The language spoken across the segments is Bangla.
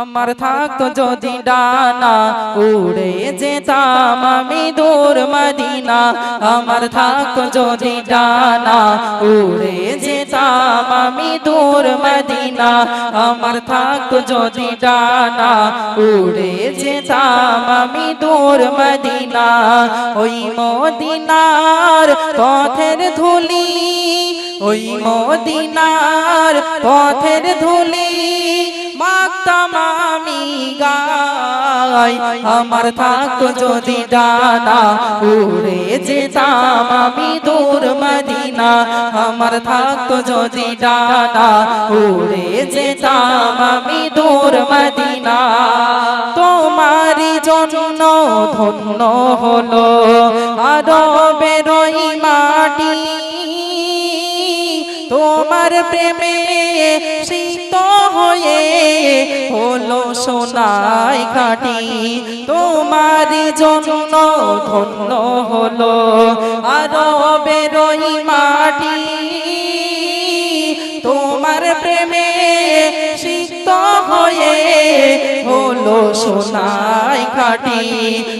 আমার থাকতো যদি ডানা উড়ে যেতাম আমি দূর মদিনা। আমার থাকতো যদি ডানা উড়ে যেতাম আমি দূর মদিনা। আমার থাকতো যদি ডানা উড়ে যেতাম আমি দূর মদিনা। ওই মদিনার পথের ধুলি ওই মদিনার পথের ধুলি। মাতাম আমি গাই আমার থাকতো যদি ডানা, উড়ে যেতাম আমি দূর মদিনা। আমার থাকতো যদি ডানা, উড়ে যেতাম আমি দূর মদিনা। তোমারই জন্য ধন্য হলো বেরোই মাটি। তোমার প্রেমে শীত হয়ে হলো সোনাই ঘাটি তোমার জন্য ধন্য হলো আরও বেরোই মাটি। তোমার প্রেমে শীত হয়ে হলো সোনাই ঘাটি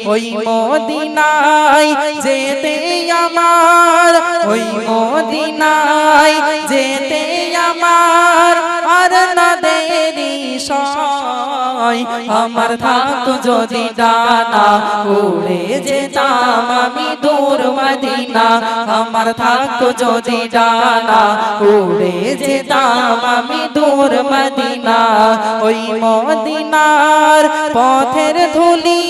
ওই মদিনায় যেতে আমার ওই মদিনায় যেতে আমার আর না দেরি আমার থাকতো যদি ডানা উড়ে যেতাম আমি দূর মদিনা। আমার থাকতো যদি ডানা উড়ে যেতাম আমি দূর মদিনা। ওই মদিনার পথের ধুলি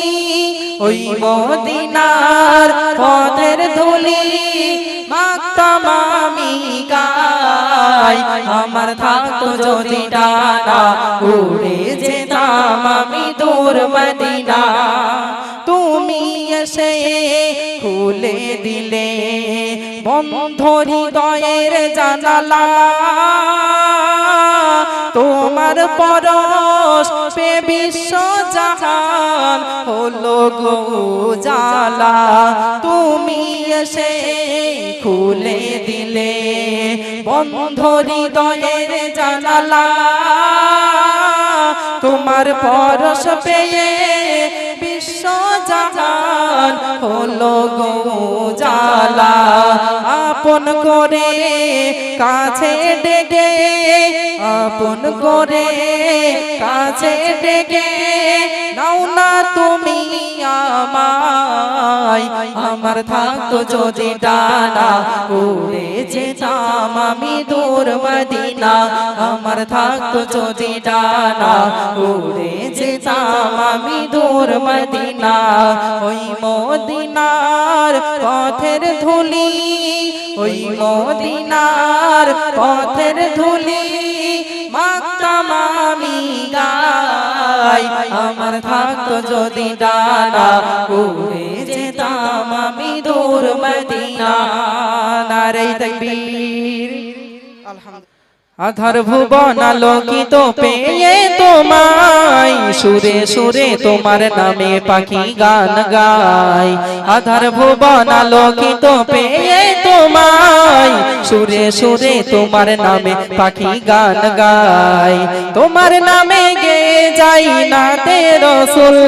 ওই মদিনার পথের ধুলি মাতাম আমি গাই। আমার থাকতো যদি ডানা উড়ে যেতাম আমি দূর মদিনা। তুমি এসে খুলে দিলে বন্ধরি দয়ের জানালা। তোমার পরশ পে বিশ্ব জাহান হলো গো তুমি এসে খুলে দিলে বন্ধরি দয়ের জানালা। তোমার পরশ পেয়ে বিশ্ব জাহান হলো গো জালা আপন করে কাছে ডেকে, আপন করে কাছে ডেকে, নাও না তুমি আমায়। আমার থাকতো যদি ডানা উড়ে যেতাম আমি দূর মদিনা। আমার থাকতো যদি ডানা উড়ে যেতাম আমি দূর মদিনা। ওই মদিনার পথের ধুলি, ওই মদিনার পথের ধুলি গাই, আমার থাকতো যদি ডানা উড়ে যেতাম আমি দূর মদিনা নারে আলহামদুলিল্লাহ আধার ভুবন আলোকিত পেয়ে তোমায়। সুরে সুরে তোমার নামে পাখি গান গায়। আধার ভুবন আলোকিত পেয়ে তোমায়। সুরে সুরে তোমার নামে পাখি গান গায়। তোমার নামে গে যাই না তেরো সুল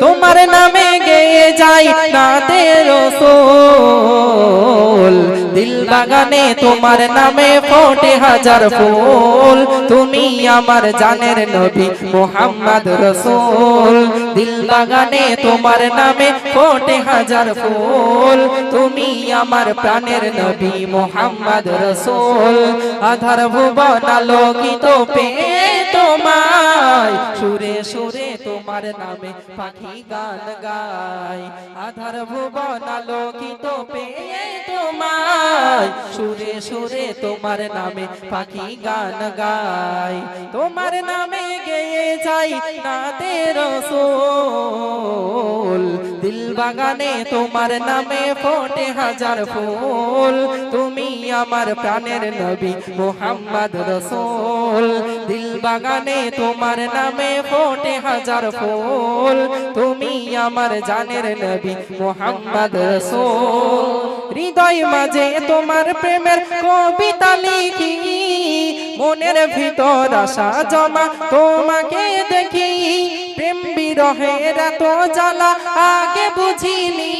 তোমার নামে গে যাই না তেরো সোল দিল বাগানে তোমার নামে ফোটে হাজার ফুল। তুমি আমার জানের নবী মোহাম্মদ রসুল। দিল বাগানে তোমার নামে ফোটে হাজার ফুল। তুমি আমার প্রাণের নবী মোহাম্মদ রসুল। আধার ভুবন আলোকিত পেয়ে তোমায়। সুরে সুরে তোমার নামে পাখি গান গায় আধার ভুবন আলোকিত পেয়ে তোমায়। সুরে সুরে তোমার নামে পাখি গান গায় তোমার নামে গেয়ে যাই না তেরো সোল দিল বাগানে তোমার নামে ফোটে হাজার ফুল। তুমি আমার প্রাণের নবী মোহাম্মদ রসুল। দিল বাগানে তোমার নামে ফোটে হাজার ফুল। তুমি আমার জানের নবী মোহাম্মদ রসুল। হৃদয় মাঝে তোমার প্রেমের কবিতা লিখি। মনের ভিতর আশা জমা তোমাকে দেখি। প্রেম বিরহের তো জ্বালা আগে বুঝিনি।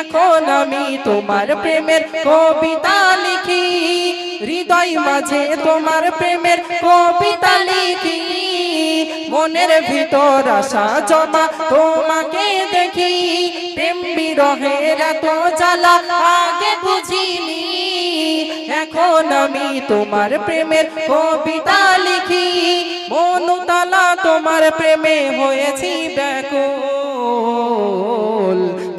এখন আমি তোমার প্রেমের কবিতা হৃদয় মাঝে তোমার প্রেমের কবিতা লিখি। মনের ভিতর আশা জমা তোমাকে দেখি। প্রেম বিরহের তো জ্বালা আগে বুঝিনি। এখন আমি তোমার প্রেমের কবিতা লিখি। মনুতালা তোমার প্রেমে হয়েছি ব্যাকুল।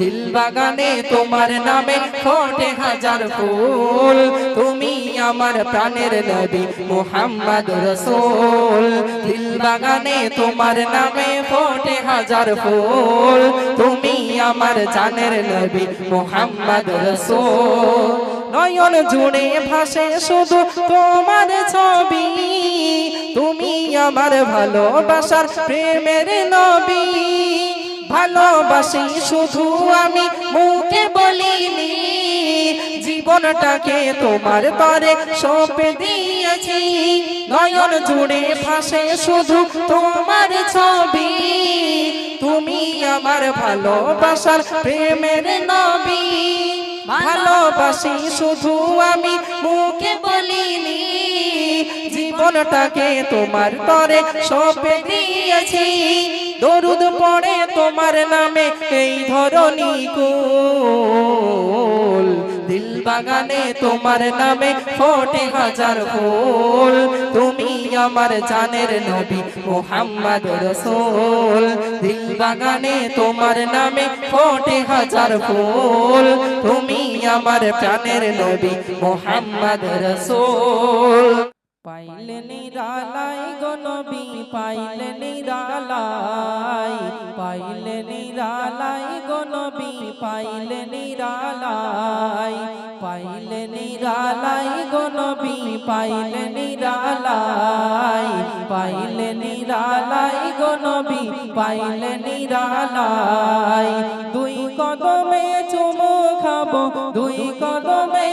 দিল বাগানে তোমার নামে ফোটে হাজার ফুল। তুমি আমার প্রাণের নবী মোহাম্মদ রসুল। দিল বাগানে তোমার নামে ফোটে হাজার ফুল। তুমি আমার জানের নবী মোহাম্মদ রসুল। নয়ন জুড়ে ভাসে শুধু তোমার ছবি। তুমি আমার ভালোবাসার প্রেমের নবী। ভালোবাসি, শুধু আমি মুখে বলিনি। জীবনটাকে তোমার তরে সঁপে দিয়েছি। নয়ন জুড়ে ভাসে শুধু তোমার ছবি। তুমি আমার ভালোবাসার প্রেমের নবী। ভালোবাসি, শুধু আমি মুখে বলিনি। জীবনটাকে তোমার তরে সঁপে দিয়েছি। দরুদ পড়ে তোমার নামে এই ধরনী কুল দিল বাগানে তোমার নামে ফোটে হাজার ফুল। তুমি আমার জানের নবী মোহাম্মদ রসুল। দিল বাগানে তোমার নামে ফোটে হাজার ফুল। তুমি আমার প্রাণের নবী মোহাম্মদ রসুল। পাইলে নিরালাই গো নবী পাইলে নিরালাই পাইলে নিরালাই গো নবী পাইলে নিরালাই পাইলে নিরালাই গো নবী পাইলে নিরালাই পাইলে নিরালাই গো নবী পাইলে নিরালাই। দুই কদমে চুমু খাব দুই কদমে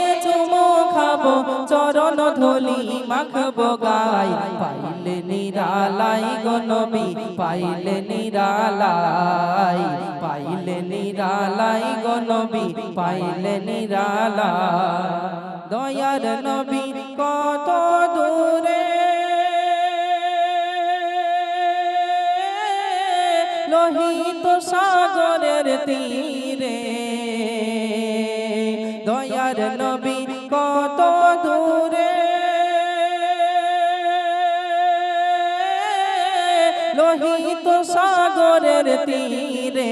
চুমু চরণ ধুলি মাখবো গাই। পাইলে নিরালাই গো নবী, পাইলে নিরালাই। পাইলে নিরালাই গো নবী, পাইলে নিরালাই। দয়ার নবী, কত দূরে। লোহিত সাগরের তীরে তীরে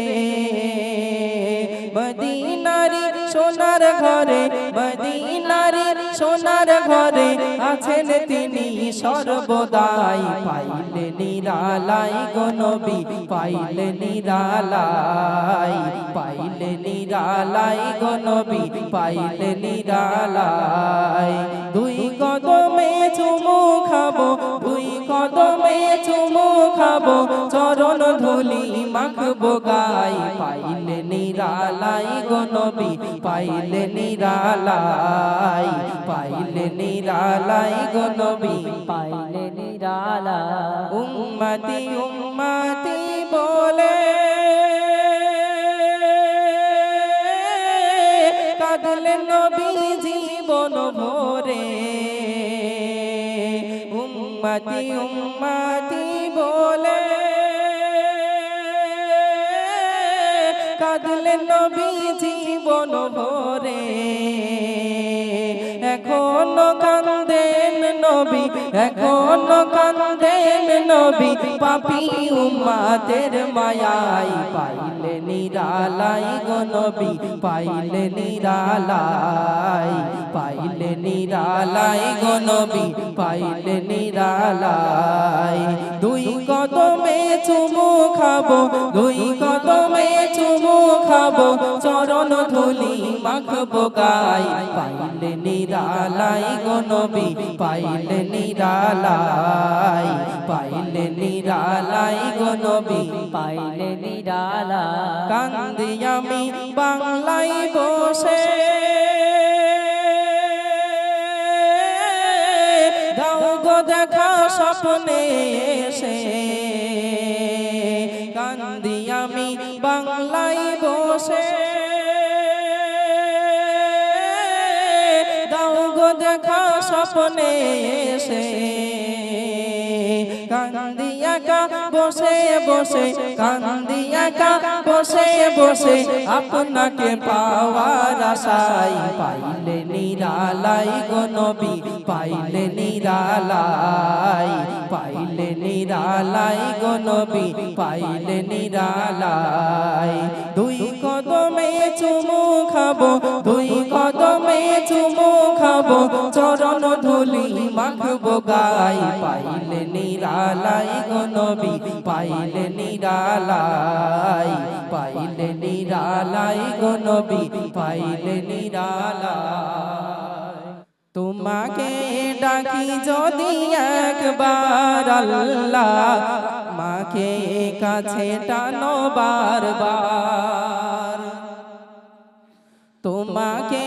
মদিনারি সোনার ঘরে, মদিনারি সোনার ঘরে আছেন তিনি সর্বদাই। পাইলে নিরালাই গনবী পাইলে নিরালাই পাইলে নিরালাই গনবী পাইলে নিরালাই। দুই কদমে চুমু খাব, দুই কদমে চুমু খাব, চরণ ধুলি মাখবো গাই। পাইলে নিরালাই গনবী পাইলে নিরালাই। পাইলে নিরালাই গনবী পাইলে নিরালা উম্মতি উম্মতি বলে, কাঁদলে নবী জীবন ভরে উম্মতি উম্মতি কাঁদলে নবী জীবন ভরে। এখনও কান্দেন নবী, এখনও কান্দেন নবী, পাপি উম্মাদের মায়াই পাইলে নিরালাই গো নবী, পাইলে নিরালাই পাইলে নিরালাই গো নবী, পাইলে নিরালাই। দুই কদমে চুমু খাব, দুই কদমে খাব চরণ ধুলি মাখবো গাই। পাইলে নিরালাই গো নবী, পাইলে নিরালাই। পাইলে নিরালাই গো নবী, পাইলে নিরালা কান্দি আমি বাংলায় বসে। দেখা স্বপ্নে এসে। কান্দি আমি বাংলায় বসে। দাও গো দেখা স্বপ্নে এসে। বসে বসে কান্দি একা বসে বসে, আপনাকে পাওয়ার আশাই পাইলে নিরালাই গো নবী, পাইলে নিরালাই পাইলে নিরালাই গো নবী, পাইলে নিরালাই। দুই কদমে চুমু খাব, দুই কদমে চুমু খাব চরণ ধুলি গাই। পাইলে নিরালাই গো নবী, পাইলে নিরালাই। পাইলে নিরালাই গো নবী, পাইলে নিরালাই। তোমাকে ডাকি যদি একবার আল্লাহ, মাকে কাছে টানো বারবার। তোমাকে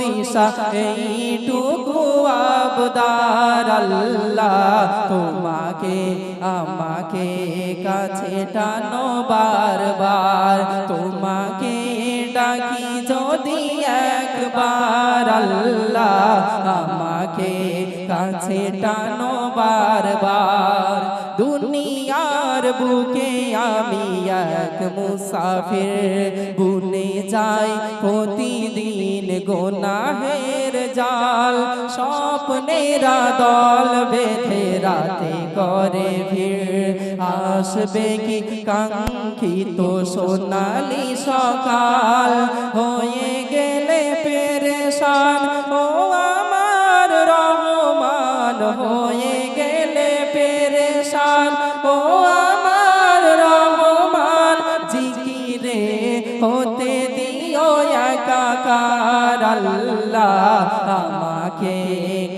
দিশা, এইটুকু আবদার আল্লাহ তোমাকে, আমাকে কাছে টানো বারবার। তোমাকে ডাকি যদি একবার আল্লাহ, আমাকে কাছে টানো বারবার। দুনিয়ার বুকে আমি এক মুসাফির বুনে যাই, প্রতিদিন গোনাহের জাল, স্বপ্নেরা দল বেঁধে রাতে করে ভিড়। আসবে কি কাঙ্ক্ষিত সোনালি সকাল? হয়ে গেলে পেরেশান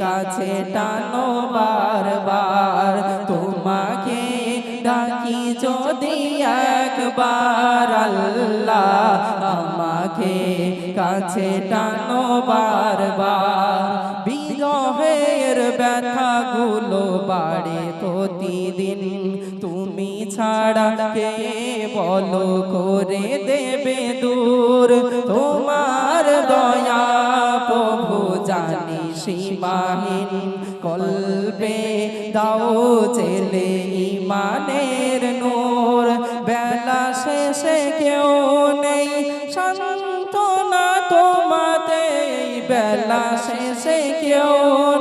কাছে টানো বারবার। তোমাকে ডাকি যদি একবার আল্লাহ আমাকে কাছে টানো বারবার। বিরহের ব্যথাগুলো বাড়ে প্রতিদিন। তুমি ছাড়া কে বলো করে দেবে দূর। তোমার দয়া সীমাহীন কলবে দাও চেলে ইমানের নূর। বেলা শেষে কেউ নেই সান্ত্বনা তোমাতে বেলা শেষে কেউ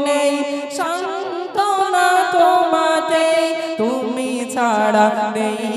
নেই সান্ত্বনা তোমাতে তুমি ছাড়া নেই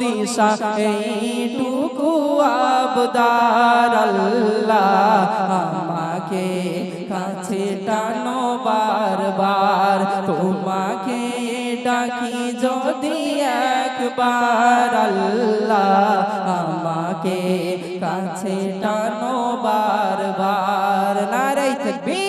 দিশা, এইটুকু আবদার আল্লাহ আমাকে কাছে টানো বারবার। তোমাকে ডাকি যদি একবার আল্লাহ আমাকে কাছে টানো বারবার। নারাই থাকবি